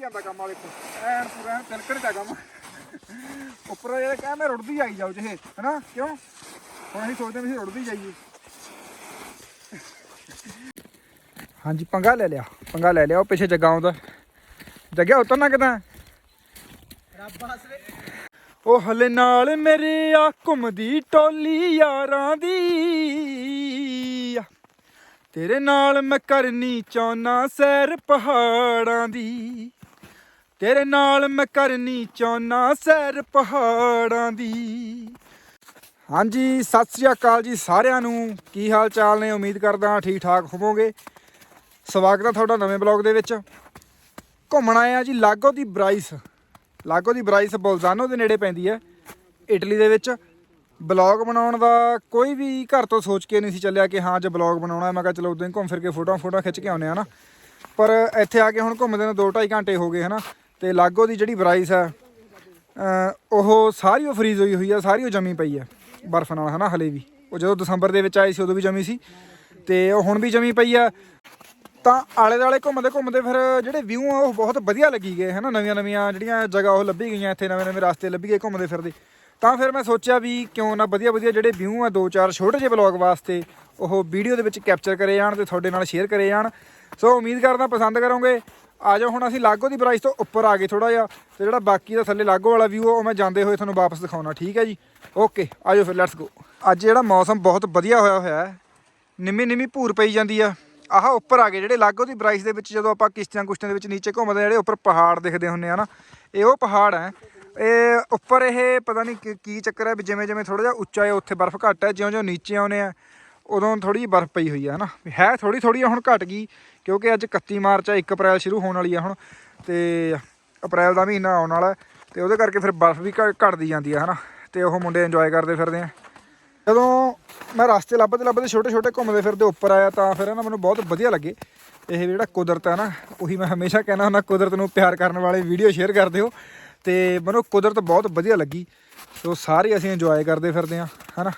ਜਾਂਦਾ ਕੰਮ ਵਾਲੇ ਕੋਲ। ਐਨ ਪੂਰਾ ਐਨ ਤਿਲਕੜ ਦਾ ਕੰਮ। ਉੱਪਰ ਇਹ ਕਹਿ ਮੈਂ ਰੁੜਦੀ ਆਈ ਜਾਓ ਜਿਹੇ ਹਨਾ? ਕਿਉਂ? ਹੁਣ ਅਸੀਂ ਸੋਚਦੇ ਵੀ ਰੁੜਦੀ ਜਾਈਏ। ਹਾਂਜੀ ਪੰਗਾ ਲੈ ਲਿਆ ਪੰਗਾ ਲੈ ਲਿਆ ਉਹ ਪਿੱਛੇ ਜੱਗਾ ਆਉਂਦਾ। ਜੱਗਿਆ ਉਤਰਨਾ ਕਿਦਾਂ ਰੱਬ ਹੱਸਵੇ ਉਹ ਹਲੇ ਨਾਲ ਮੇਰੇ ਆ ਘੁੰਮਦੀ ਟੋਲੀ ਯਾਰਾਂ ਦੀ। ਤੇਰੇ ਨਾਲ ਮੈਂ ਕਰਨੀ ਚਾਹੁੰਨਾ ਸੈਰ ਪਹਾੜਾਂ ਦੀ। ਤੇਰੇ ਨਾਲ ਮੈਂ ਕਰਨੀ ਚਾਹੁੰਨਾ ਸੈਰ ਪਹਾੜਾਂ ਦੀ। ਹਾਂਜੀ, ਸਤਿ ਸ੍ਰੀ ਅਕਾਲ ਜੀ ਸਾਰਿਆਂ ਨੂੰ। ਕੀ ਹਾਲ ਚਾਲ ਨੇ? ਉਮੀਦ ਕਰਦਾ ਠੀਕ ਠਾਕ ਹੋਵੋਗੇ। ਸਵਾਗਤ ਹੈ ਤੁਹਾਡਾ ਨਵੇਂ ਬਲੌਗ ਦੇ ਵਿੱਚ। ਘੁੰਮਣ ਆਏ ਆ ਜੀ ਲਾਗੋ ਦੀ ਬਰਾਈਸ। ਲਾਗੋ ਦੀ ਬਰਾਈਸ ਬੋਲਜ਼ਾਨੋ ਦੇ ਨੇੜੇ ਪੈਂਦੀ ਹੈ ਇਟਲੀ ਦੇ ਵਿੱਚ। ਬਲੌਗ ਬਣਾਉਣ ਦਾ ਕੋਈ ਵੀ ਘਰ ਤੋਂ ਸੋਚ ਕੇ ਨਹੀਂ ਸੀ ਚੱਲਿਆ ਕਿ ਹਾਂ ਜੇ ਬਲੌਗ ਬਣਾਉਣਾ ਮੈਂ ਕਿਹਾ ਚਲੋ ਉਦੋਂ ਹੀ ਘੁੰਮ ਫਿਰ ਕੇ ਫੋਟੋਆਂ ਫੋਟੋਆਂ ਖਿੱਚ ਕੇ ਆਉਂਦੇ ਆ ਨਾ। ਪਰ ਇੱਥੇ ਆ ਕੇ ਹੁਣ ਘੁੰਮਦੇ ਨੂੰ 2.5 ਘੰਟੇ ਹੋ ਗਏ, ਹਨਾ। ਤੇ ਲਾਗੋ ਦੀ ਜਿਹੜੀ ਬਰਾਈਸ ਹੈ ਉਹ ਸਾਰੀ ਉਹ ਫਰੀਜ਼ ਹੋਈ ਹੋਈ ਆ, ਸਾਰੀ ਉਹ ਜਮੀ ਪਈ ਆ, ਬਰਫ਼ ਨਾਲ, ਹਨਾ, ਹਲੇ ਵੀ। ਉਹ ਜਦੋਂ ਦਸੰਬਰ ਦੇ ਵਿੱਚ ਆਈ ਸੀ, ਉਦੋਂ ਵੀ ਜਮੀ ਸੀ। ਤੇ ਉਹ ਹੁਣ ਵੀ ਜਮੀ ਪਈ ਆ। ਤਾਂ ਆਲੇ ਦਾਲੇ ਘੁੰਮਦੇ ਘੁੰਮਦੇ ਫਿਰ ਜਿਹੜੇ ਵਿਊ ਆ, ਉਹ ਬਹੁਤ ਵਧੀਆ ਲੱਗੀ ਗਏ, ਹਨਾ। ਨਵੀਆਂ ਨਵੀਆਂ ਜਿਹੜੀਆਂ ਜਗ੍ਹਾ ਉਹ ਲੱਭੀ ਗਈਆਂ, ਇੱਥੇ ਨਵੇਂ ਨਵੇਂ ਰਸਤੇ ਲੱਭੀ ਗਏ ਘੁੰਮਦੇ ਫਿਰਦੇ। ਤਾਂ ਫਿਰ ਮੈਂ ਸੋਚਿਆ ਵੀ ਕਿਉਂ ਨਾ ਵਧੀਆ ਵਧੀਆ ਜਿਹੜੇ ਵਿਊ ਆ, ਦੋ ਚਾਰ ਛੋਟੇ ਜਿਹੇ ਬਲੌਗ ਵਾਸਤੇ ਉਹ ਵੀਡੀਓ ਦੇ ਵਿੱਚ ਕੈਪਚਰ ਕਰੇ ਜਾਣ ਤੇ ਤੁਹਾਡੇ ਨਾਲ ਸ਼ੇਅਰ ਕਰੇ ਜਾਣ। ਸੋ ਉਮੀਦ ਕਰਦਾ ਪਸੰਦ ਕਰੋਗੇ। ਆ ਜਾਓ ਹੁਣ ਅਸੀਂ ਲਾਗੋ ਦੀ ਪ੍ਰਾਈਸ ਤੋਂ ਉੱਪਰ ਆ ਗਏ ਥੋੜਾ ਜਿਹਾ ਤੇ ਜਿਹੜਾ ਬਾਕੀ ਦਾ ਥੱਲੇ ਲਾਗੋ ਵਾਲਾ ਵਿਊ ਉਹ ਮੈਂ ਜਾਂਦੇ ਹੋਏ ਤੁਹਾਨੂੰ ਵਾਪਸ ਦਿਖਾਉਣਾ ਠੀਕ ਹੈ ਜੀ? ਓਕੇ ਆ ਜਾਓ ਫਿਰ ਲੈਟਸ ਗੋ ਅੱਜ ਜਿਹੜਾ ਮੌਸਮ ਬਹੁਤ ਵਧੀਆ ਹੋਇਆ ਹੋਇਆ ਹੈ ਨਿੰਮੀ ਨਿੰਮੀ ਭੂਰ ਪਈ ਜਾਂਦੀ ਆ। ਆਹ ਉੱਪਰ ਆ ਗਏ ਜਿਹੜੇ ਲਾਗੋ ਦੀ ਬਰਾਈਸ ਦੇ ਵਿੱਚ ਜਦੋਂ ਆਪਾਂ ਕਿਸ਼ਤੀਆਂ ਕੁਸ਼ਤੀਆਂ ਦੇ ਵਿੱਚ ਨੀਚੇ ਘੁੰਮਦੇ ਆ, ਜਿਹੜੇ ਉੱਪਰ ਪਹਾੜ ਦਿਖਦੇ ਹੁੰਨੇ ਆ ਨਾ ਇਹ ਉਹ ਪਹਾੜ ਹੈ। ਇਹ ਉੱਪਰ ਇਹ ਪਤਾ ਨਹੀਂ ਕੀ- ਕੀ ਚੱਕਰ ਹੈ ਵੀ ਜਿਵੇਂ ਜਿਵੇਂ ਥੋੜਾ ਜਿਹਾ ਉੱਚਾ ਹੈ ਉੱਥੇ ਬਰਫ਼ ਘੱਟ ਹੈ ਜਿਉਂ ਜਿਉਂ ਨੀਚੇ ਆਉਨੇ ਆ ਉਦੋਂ ਥੋੜੀ ਜਿਹੀ ਬਰਫ਼ ਪਈ ਹੋਈ ਆ, ਹਨਾ? ਵੀ ਹੈ ਥੋੜੀ ਥੋੜੀ ਹੁਣ ਘਟ ਗਈ, ਕਿਉਂਕਿ ਅੱਜ 31 ਮਾਰਚ ਆ 1 ਅਪ੍ਰੈਲ ਸ਼ੁਰੂ ਹੋਣ ਵਾਲੀ ਆ ਹੁਣ, ਤੇ ਅਪ੍ਰੈਲ ਦਾ ਮਹੀਨਾ ਆਉਣ ਵਾਲਾ ਹੈ ਤੇ ਉਹਦੇ ਕਰਕੇ ਫਿਰ ਬਰਫ਼ ਵੀ ਘ- ਘਟਦੀ ਜਾਂਦੀ ਆ, ਹਨਾ? ਤੇ ਉਹ ਮੁੰਡੇ ਇੰਜੋਏ ਕਰਦੇ ਫਿਰਦੇ ਆ। ਜਦੋਂ ਮੈਂ ਰਸਤੇ ਲੱਭਦੇ ਲੱਭਦੇ ਛੋਟੇ ਛੋਟੇ ਘੁੰਮਦੇ ਫਿਰਦੇ ਉੱਪਰ ਆਇਆ, ਤਾਂ ਫਿਰ ਨਾ ਮੈਨੂੰ ਬਹੁਤ ਵਧੀਆ ਲੱਗੇ। ਇਹ ਜਿਹੜਾ ਕੁਦਰਤ ਹੈ ਨਾ, ਉਹੀ ਮੈਂ ਹਮੇਸ਼ਾ ਕਹਿਣਾ ਹੁੰਦਾ, ਕੁਦਰਤ ਨੂੰ ਪਿਆਰ ਕਰਨ ਵਾਲੇ ਵੀਡੀਓ ਸ਼ੇਅਰ ਕਰਦੇ ਹੋ ਤੇ ਮੈਨੂੰ ਕੁਦਰਤ ਬਹੁਤ ਵਧੀਆ ਲੱਗੀ। ਸੋ ਸਾਰੇ ਅਸੀਂ ਇੰਜੋਏ ਕਰਦੇ ਫਿਰਦੇ ਆ, ਹਨਾ?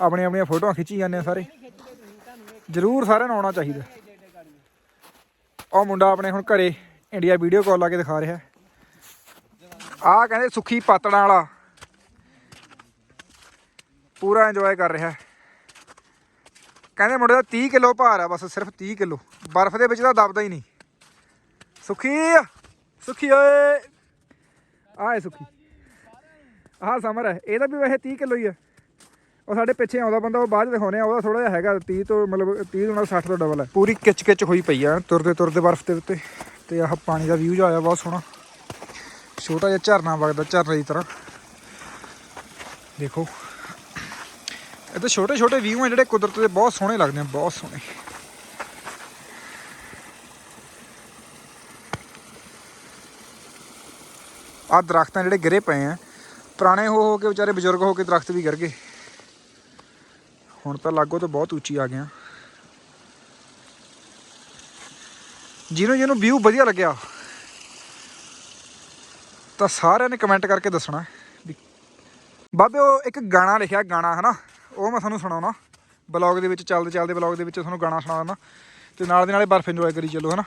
ਆਪਣੀਆਂ ਆਪਣੀਆਂ ਫੋਟੋਆਂ ਖਿੱਚੀ ਜਾਂਦੇ ਆ ਸਾਰੇ। ਜ਼ਰੂਰ ਸਾਰਿਆਂ ਨੂੰ ਆਉਣਾ ਚਾਹੀਦਾ। ਉਹ ਮੁੰਡਾ ਆਪਣੇ ਹੁਣ ਘਰੇ ਇੰਡੀਆ ਵੀਡੀਓ ਕਾਲ ਲਾ ਕੇ ਦਿਖਾ ਰਿਹਾ। ਆਹ ਕਹਿੰਦੇ ਸੁੱਖੀ ਪਾਤੜਾਂ ਵਾਲਾ। ਪੂਰਾ ਇੰਜੋਏ ਕਰ ਰਿਹਾ। ਕਹਿੰਦੇ ਮੁੰਡੇ ਦਾ 30 ਕਿਲੋ ਭਾਰ ਆ, ਬਸ ਸਿਰਫ 30 ਕਿਲੋ। ਬਰਫ਼ ਦੇ ਵਿੱਚ ਤਾਂ ਦਬਦਾ ਹੀ ਨਹੀਂ। ਸੁਖੀ ਸੁਖੀ ਓਏ। ਆਏ ਸੁਖੀ। ਆਹ ਸਮਰ ਹੈ। ਇਹਦਾ ਵੀ ਵੈਸੇ 30 ਕਿਲੋ ਹੀ ਆ। ਉਹ ਸਾਡੇ ਪਿੱਛੇ ਆਉਂਦਾ ਬੰਦਾ, ਉਹ ਬਾਅਦ 'ਚ ਦਿਖਾਉਣੇ ਆ, ਉਹਦਾ ਥੋੜਾ ਜਿਹਾ ਹੈਗਾ 30 ਤੋਂ ਮਤਲਬ 30 ਤੋਂ ਨਾਲ 60 ਤੋਂ ਡਬਲ ਹੈ। ਪੂਰੀ ਕਿਚ ਕਿਚ ਹੋਈ ਪਈ ਆ, ਤੁਰਦੇ ਤੁਰਦੇ ਬਰਫ਼ ਦੇ ਉੱਤੇ, ਤੇ ਆਹ ਪਾਣੀ ਦਾ ਵਿਊ ਜਿਹਾ ਆਇਆ, ਬਹੁਤ ਸੋਹਣਾ। ਛੋਟਾ ਜਿਹਾ ਝਰਨਾ ਵਗਦਾ, ਝਰਨੇ ਦੀ ਤਰ੍ਹਾਂ। ਦੇਖੋ। ਇਹ ਤਾਂ ਛੋਟੇ ਛੋਟੇ ਵਿਊ ਆ ਜਿਹੜੇ ਕੁਦਰਤ ਦੇ ਬਹੁਤ ਸੋਹਣੇ ਲੱਗਦੇ ਆ, ਬਹੁਤ ਸੋਹਣੇ। ਆ ਦਰਖਤਾਂ ਜਿਹੜੇ ਗਿਰੇ ਪਏ ਆ, ਪੁਰਾਣੇ ਹੋ ਹੋ ਕੇ ਵਿਚਾਰੇ ਬਜ਼ੁਰਗ ਹੋ ਕੇ ਦਰਖਤ ਵੀ ਗਿਰ ਗਏ। ਹੁਣ ਤਾਂ ਲਾਗੋ ਤੋਂ ਬਹੁਤ ਉੱਚੀ ਆ ਗਿਆ ਜਿਹਨੂੰ ਜਿਹਨੂੰ ਵਿਊ ਵਧੀਆ ਲੱਗਿਆ, ਤਾਂ ਸਾਰਿਆਂ ਨੇ ਕਮੈਂਟ ਕਰਕੇ ਦੱਸਣਾ ਵੀ ਬਾਬੇ, ਉਹ ਇੱਕ ਗਾਣਾ ਲਿਖਿਆ, ਗਾਣਾ, ਹਨਾ? ਉਹ ਮੈਂ ਤੁਹਾਨੂੰ ਸੁਣਾਉਣਾ। ਬਲੌਗ ਦੇ ਵਿੱਚ, ਚੱਲਦੇ ਚੱਲਦੇ ਬਲੌਗ ਦੇ ਵਿੱਚ ਤੁਹਾਨੂੰ ਗਾਣਾ ਸੁਣਾ ਦਿੰਦਾ ਤੇ ਨਾਲ ਦੇ ਨਾਲੇ ਬਰਫ਼ ਇੰਜੋਏ ਕਰੀ ਚੱਲੋ, ਹਨਾ?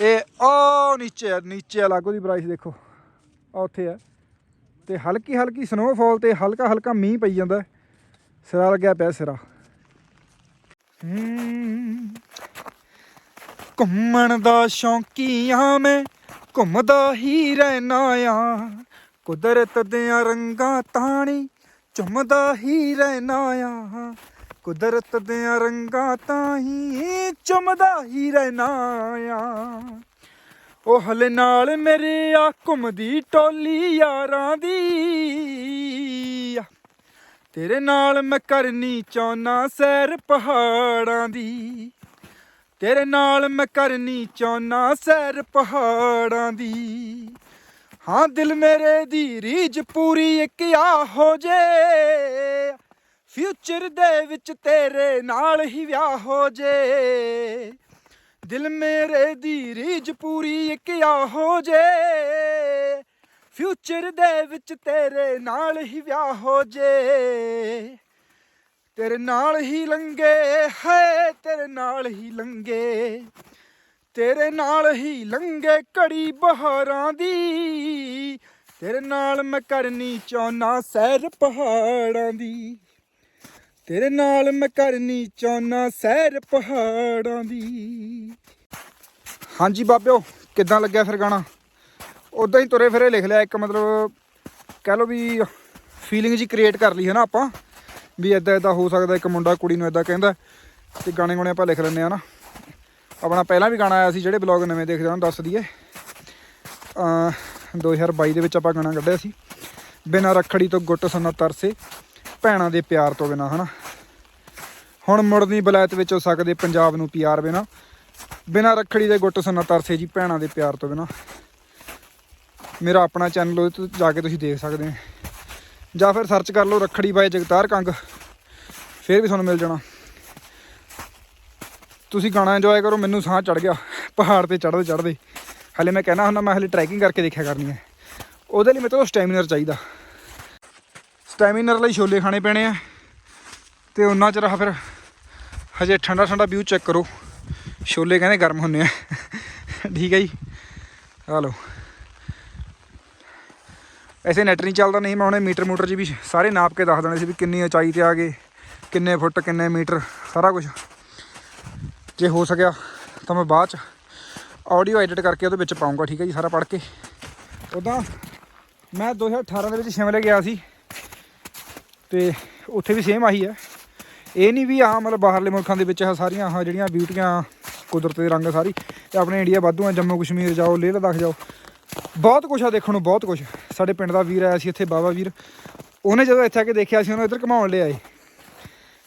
ਇਹ ਉਹ ਨੀਚੇ ਆ ਨੀਚੇ ਆ ਲਾਗੋ ਦੀ ਪ੍ਰਾਈਸ ਦੇਖੋ। ਆ ਉੱਥੇ ਆ। ਤੇ ਹਲਕੀ ਹਲਕੀ ਸਨੋਫਾਲ ਤੇ ਹਲਕਾ ਹਲਕਾ ਮੀਂਹ ਪਈ ਜਾਂਦਾ। ਸਿਰਾ ਲੱਗਿਆ ਪਿਆ ਸਿਰਾ। ਘੁੰਮਣ ਦਾ ਸ਼ੌਂਕੀਆਂ ਮੈਂ, ਘੁੰਮਦਾ ਹੀ ਰਹਿਣਾ ਆ। ਕੁਦਰਤ ਦੇ ਰੰਗਾਂ ਤਾਣੀ ਝੁੰਮਦਾ ਹੀ ਰਹਿਣਾ ਆ। ਕੁਦਰਤ ਦੇ ਰੰਗਾਂ ਤਾਹੀ ਝੁੰਮਦਾ ਹੀ ਰਹਿਣਾ ਆ। ਉਹ ਹਲੇ ਨਾਲ ਮੇਰੇ ਆ ਘੁੰਮਦੀ ਟੋਲੀ ਯਾਰਾਂ ਦੀ। ਤੇਰੇ ਨਾਲ ਮੈਂ ਕਰਨੀ ਚਾਹੁੰਨਾ ਸੈਰ ਪਹਾੜਾਂ ਦੀ। ਤੇਰੇ ਨਾਲ ਮੈਂ ਕਰਨੀ ਚਾਹੁੰਨਾ ਸੈਰ ਪਹਾੜਾਂ ਦੀ। ਹਾਂ, ਦਿਲ ਮੇਰੇ ਦੀ ਰੀਝ ਪੂਰੀ ਇੱਕ ਆ ਹੋ ਜੇ। ਫਿਊਚਰ ਦੇ ਵਿੱਚ ਤੇਰੇ ਨਾਲ ਹੀ ਵਿਆਹ ਹੋ ਜੇ। ਦਿਲ ਮੇਰੇ ਦੀ ਰੀਝ ਪੂਰੀ ਇੱਕ ਆ ਹੋ ਜੇ। ਫਿਊਚਰ ਦੇ ਵਿੱਚ ਤੇਰੇ ਨਾਲ ਹੀ ਵਿਆਹ ਹੋ ਜੇ। ਤੇਰੇ ਨਾਲ ਹੀ ਲੰਗੇ ਹੈ ਤੇਰੇ ਨਾਲ ਹੀ ਲੰਗੇ ਤੇਰੇ ਨਾਲ ਹੀ ਲੰਗੇ ਘੜੀ ਬਹਾਰਾਂ ਦੀ। ਤੇਰੇ ਨਾਲ ਮੈਂ ਕਰਨੀ ਚਾਹੁੰਨਾ ਸੈਰ ਪਹਾੜਾਂ ਦੀ। ਤੇਰੇ ਨਾਲ ਮੈਂ ਕਰਨੀ ਚਾਹੁੰਨਾ ਸੈਰ ਪਹਾੜਾਂ ਦੀ। ਹਾਂਜੀ ਬਾਬਿਓ, ਕਿੱਦਾਂ ਲੱਗਿਆ ਫਿਰ ਗਾਣਾ? ਉਦਾਂ ਹੀ ਤੁਰੇ ਫਿਰੇ ਲਿਖ ਲਿਆ ਇੱਕ ਮਤਲਬ ਕਹਿ ਲਓ ਵੀ ਫੀਲਿੰਗ ਜੀ ਕ੍ਰੀਏਟ ਕਰ ਲਈ ਹੈ ਨਾ ਆਪਾਂ, ਵੀ ਇਦਾਂ ਇਦਾਂ ਹੋ ਸਕਦਾ, ਇੱਕ ਮੁੰਡਾ ਕੁੜੀ ਨੂੰ ਇਦਾਂ ਕਹਿੰਦਾ ਤੇ ਗਾਣੇ ਗੁਣੇ ਆਪਾਂ ਲਿਖ ਲੈਂਦੇ ਆ ਨਾ। ਆਪਣਾ ਪਹਿਲਾਂ ਵੀ ਗਾਣਾ ਆਇਆ ਸੀ, ਜਿਹੜੇ ਬਲੌਗ ਨਵੇਂ ਦੇਖਦੇ ਉਹਨਾਂ ਨੂੰ ਦੱਸ ਦਈਏ। ਅਹ 2022 ਦੇ ਵਿੱਚ ਆਪਾਂ ਗਾਣਾ ਕੱਢਿਆ ਸੀ। ਬਿਨਾਂ ਰੱਖੜੀ ਤੋਂ ਗੁੱਟ ਸਨਾ ਤਰਸੇ, ਭੈਣਾਂ ਦੇ ਪਿਆਰ ਤੋਂ ਬਿਨਾ, ਹਨਾ। ਹੁਣ ਮੁੜਨੀ ਬਲੈਤ ਵਿੱਚ ਹੋ ਸਕਦੇ, ਪੰਜਾਬ ਨੂੰ ਪਿਆਰ ਬਿਨਾ। ਬਿਨਾਂ ਰੱਖੜੀ ਦੇ ਗੁੱਟ ਸਨਾ ਤਰਸੇ ਜੀ, ਭੈਣਾਂ ਦੇ ਪਿਆਰ ਤੋਂ ਬਿਨਾ। ਮੇਰਾ ਆਪਣਾ ਚੈਨਲ ਉਹਦੇ ਤੋਂ ਜਾ ਕੇ ਤੁਸੀਂ ਦੇਖ ਸਕਦੇ ਹੋ। ਜਾਂ ਫਿਰ ਸਰਚ ਕਰ ਲਓ ਰੱਖੜੀ ਬਾਏ ਜਗਤਾਰ ਕੰਗ, ਫਿਰ ਵੀ ਤੁਹਾਨੂੰ ਮਿਲ ਜਾਣਾ। ਤੁਸੀਂ ਗਾਣਾ ਇੰਜੋਏ ਕਰੋ, ਮੈਨੂੰ ਸਾਹ ਚੜ ਗਿਆ, ਪਹਾੜ ਤੇ ਚੜ੍ਹਦੇ ਚੜ੍ਹਦੇ। ਹਲੇ ਮੈਂ ਕਹਿਣਾ ਹੁੰਦਾ, ਮੈਂ ਹਲੇ ਟਰੈਕਿੰਗ ਕਰਕੇ ਦੇਖਿਆ ਕਰਨੀ ਹੈ। ਉਹਦੇ ਲਈ ਮੈਨੂੰ ਤੋਂ ਸਟੈਮਿਨਰ ਚਾਹੀਦਾ। ਸਟੈਮਿਨਰ ਲਈ ਛੋਲੇ ਖਾਣੇ ਪੈਣੇ ਆ, ਤੇ ਉਹਨਾਂ ਚ ਰਹਾ ਫਿਰ, ਹਜੇ ਠੰਡਾ ਠੰਡਾ ਵਿਊ ਚੈੱਕ ਕਰੋ। ਛੋਲੇ ਕਹਿੰਦੇ ਗਰਮ ਹੁੰਨੇ ਆ। ਠੀਕ ਹੈ ਜੀ। ਆ ਲਓ। ਐਸੇ ਨੈਟ ਨਹੀਂ ਚੱਲਦਾ, ਨਹੀਂ ਮੈਂ ਉਹਨੇ ਮੀਟਰ ਮੂਟਰ 'ਚ ਵੀ ਸਾਰੇ ਨਾਪ ਕੇ ਦੱਸ ਦੇਣੇ ਸੀ ਵੀ ਕਿੰਨੀ ਉਚਾਈ ਤੇ ਆ ਗਏ, ਕਿੰਨੇ ਫੁੱਟ, ਕਿੰਨੇ ਮੀਟਰ, ਸਾਰਾ ਕੁਝ ਜੇ ਹੋ ਸਕਿਆ ਤਾਂ ਮੈਂ ਬਾਅਦ 'ਚ ਆਡੀਓ ਐਡਿਟ ਕਰਕੇ ਉਹਦੇ ਵਿੱਚ ਪਾਉਂਗਾ ਠੀਕ ਹੈ ਜੀ, ਸਾਰਾ ਪੜ੍ਹ ਕੇ। ਉੱਦਾਂ ਮੈਂ 2018 ਦੇ ਵਿੱਚ ਸ਼ਿਮਲੇ ਗਿਆ ਸੀ ਤੇ ਉੱਥੇ ਵੀ ਸੇਮ ਆਹੀ ਹੈ। ਇਹ ਨਹੀਂ ਵੀ ਆਹ ਮਤਲਬ ਬਾਹਰਲੇ ਮੁਲਕਾਂ ਦੇ ਵਿੱਚ ਆਹ ਸਾਰੀਆਂ ਆਹ ਜਿਹੜੀਆਂ ਬਿਊਟੀਆਂ ਕੁਦਰਤ ਦੇ ਰੰਗ ਸਾਰੀ ਤੇ ਆਪਣੇ ਇੰਡੀਆ ਵਾਧੂ ਆ, ਜੰਮੂ ਕਸ਼ਮੀਰ ਜਾਓ, ਲੇਹ ਲਦਾਖ ਜਾਓ ਬਹੁਤ ਕੁਝ ਆ ਦੇਖਣ ਨੂੰ, ਬਹੁਤ ਕੁਝ ਸਾਡੇ ਪਿੰਡ ਦਾ ਵੀਰ ਆਇਆ ਸੀ ਇੱਥੇ, ਬਾਬਾ ਵੀਰ। ਉਹਨੇ ਜਦੋਂ ਇੱਥੇ ਆ ਕੇ ਦੇਖਿਆ ਸੀ, ਉਹਨੂੰ ਇੱਧਰ ਘਮਾਉਣ ਆਏ